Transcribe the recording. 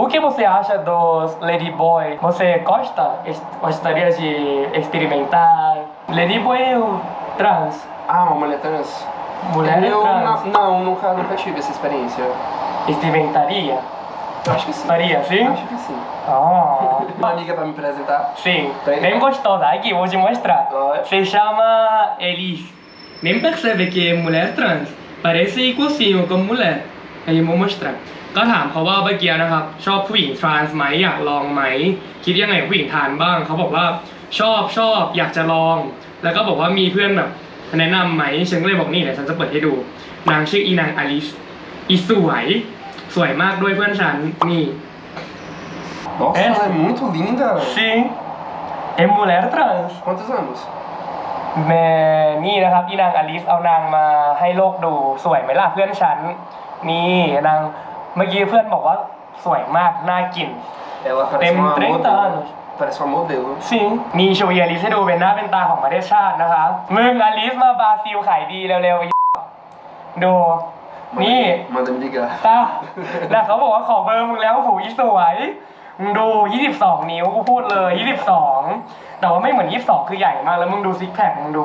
O que você acha dos Ladyboy? Você gosta? Gostaria de experimentar? Ladyboy é trans. Ah, uma mulher trans? Mulher é eu, trans. na- não, nunca, nunca tive essa experiência. Experimentaria? Eu acho que sim. Faria, sim? Acho que sim. Oh. Uma amiga pra me apresentar? Sim, Tem? bem gostosa. Aqui, vou te mostrar. Ah? Se chama Elis. Nem percebe que é mulher trans. Parece igualzinho com mulher. ให้ยมมมอสตราก็ถามเขาว่าเมื่อกี้นะครับ ชอบผู้หญิงทรานส์ไหมอยากลองไหม คิดยังไงกับผู้หญิงทรานส์บ้าง เขาบอกว่าชอบชอบอยากจะลอง แล้วก็บอกว่ามีเพื่อนแบบแนะนำไหมฉันก็เลยบอกนี่เดี๋ยวฉันจะเปิดให้ดู นางชื่ออีนางอลิสอีสวย สวยมากด้วยเพื่อนฉันนี่ Nossa, É? ela é muito linda. Sim é mulher trans Quantos anos? แม่นี่นะครับอีนางอลิสเอานางมาให้โลกดูสวยไหมล่ะเพื่อนฉัน นี่นางเมื่อกี้เพื่อนบอกว่าสวยมากน่ากิน Ela parece Tem uma 30 modelo. anos Parece uma modelo. ซิงมีโชว์อลิสให้ดูเป็นหน้าเป็นตาของประเทศชาตินะคะมึงอลิสมาบราซิลขายดีเร็วๆไอ้ดู นี่ Manda me ligar. ตาแต่เขาบอกว่าขอเบอร์มึงแล้วผูอีสวย มึงดู 22 นิ้วกูพูดเลย 22 แต่ว่าไม่เหมือน 22 คือใหญ่มาก แล้วมึงดูซิกแพคมึงดู